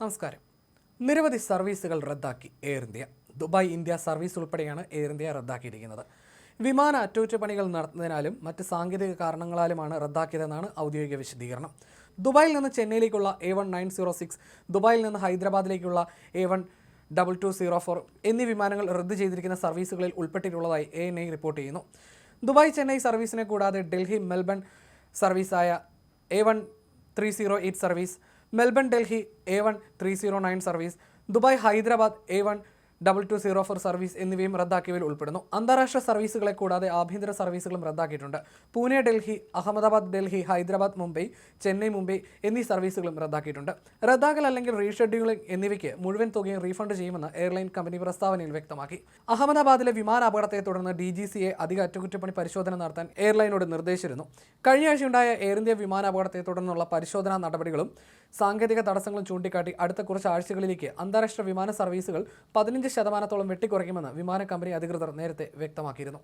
നമസ്കാരം. നിരവധി സർവീസുകൾ റദ്ദാക്കി Air India Dubai India service ഉൾപ്പെടെയാണ് എയർ ഇന്ത്യ റദ്ദാക്കിയിരിക്കുന്നത്. വിമാന അറ്റകുറ്റപ്പണികൾ നടത്തുന്നതിനാലും മറ്റ് സാങ്കേതിക കാരണങ്ങളാലുമാണ് റദ്ദാക്കിയതെന്നാണ് ഔദ്യോഗിക വിശദീകരണം. ദുബായിൽ നിന്ന് ചെന്നൈയിലേക്കുള്ള A one nine zero six ദുബായിൽ നിന്ന് ഹൈദരാബാദിലേക്കുള്ള A one double two zero four എന്നീ വിമാനങ്ങൾ റദ്ദ് ചെയ്തിരിക്കുന്ന സർവീസുകളിൽ ഉൾപ്പെട്ടിട്ടുള്ളതായി എ എൻ ഐ റിപ്പോർട്ട് ചെയ്യുന്നു. ദുബായ് ചെന്നൈ സർവീസിനെ കൂടാതെ Delhi Melbourne സർവീസായ A one three zero eight service Melbourne Delhi A one three zero nine service Dubai Hyderabad A one double two zero four service എന്നിവയും റദ്ദാക്കിയവയിൽ ഉൾപ്പെടുന്നു. അന്താരാഷ്ട്ര സർവീസുകളെ കൂടാതെ ആഭ്യന്തര സർവീസുകളും റദ്ദാക്കിയിട്ടുണ്ട്. പൂനെ ഡൽഹി അഹമ്മദാബാദ് ഡൽഹി ഹൈദരാബാദ് മുംബൈ ചെന്നൈ മുംബൈ എന്നീ സർവീസുകളും റദ്ദാക്കിയിട്ടുണ്ട്. റദ്ദാക്കൽ അല്ലെങ്കിൽ റീഷെഡ്യൂളിംഗ് എന്നിവയ്ക്ക് മുഴുവൻ തുകയും റീഫണ്ട് ചെയ്യുമെന്ന് എയർലൈൻ കമ്പനി പ്രസ്താവനയിൽ വ്യക്തമാക്കി. അഹമ്മദാബാദിലെ വിമാന അപകടത്തെ തുടർന്ന് ഡി ജി സിയെ അധിക അറ്റകുറ്റപ്പണി പരിശോധന നടത്താൻ എയർലൈനോട് നിർദ്ദേശിച്ചിരുന്നു. കഴിഞ്ഞ ആഴ്ചയുണ്ടായ എയർ ഇന്ത്യ വിമാന അപകടത്തെ തുടർന്നുള്ള പരിശോധനാ നടപടികളും സാങ്കേതിക തടസ്സങ്ങൾ ചൂണ്ടിക്കാട്ടി അടുത്ത കുറച്ച് ആഴ്ചകളിലേക്ക് അന്താരാഷ്ട്ര വിമാന സർവീസുകൾ പതിനഞ്ച് ശതമാനത്തോളം വെട്ടിക്കുറയ്ക്കുമെന്ന് വിമാന കമ്പനി അധികൃതർ നേരത്തെ വ്യക്തമാക്കിയിരുന്നു.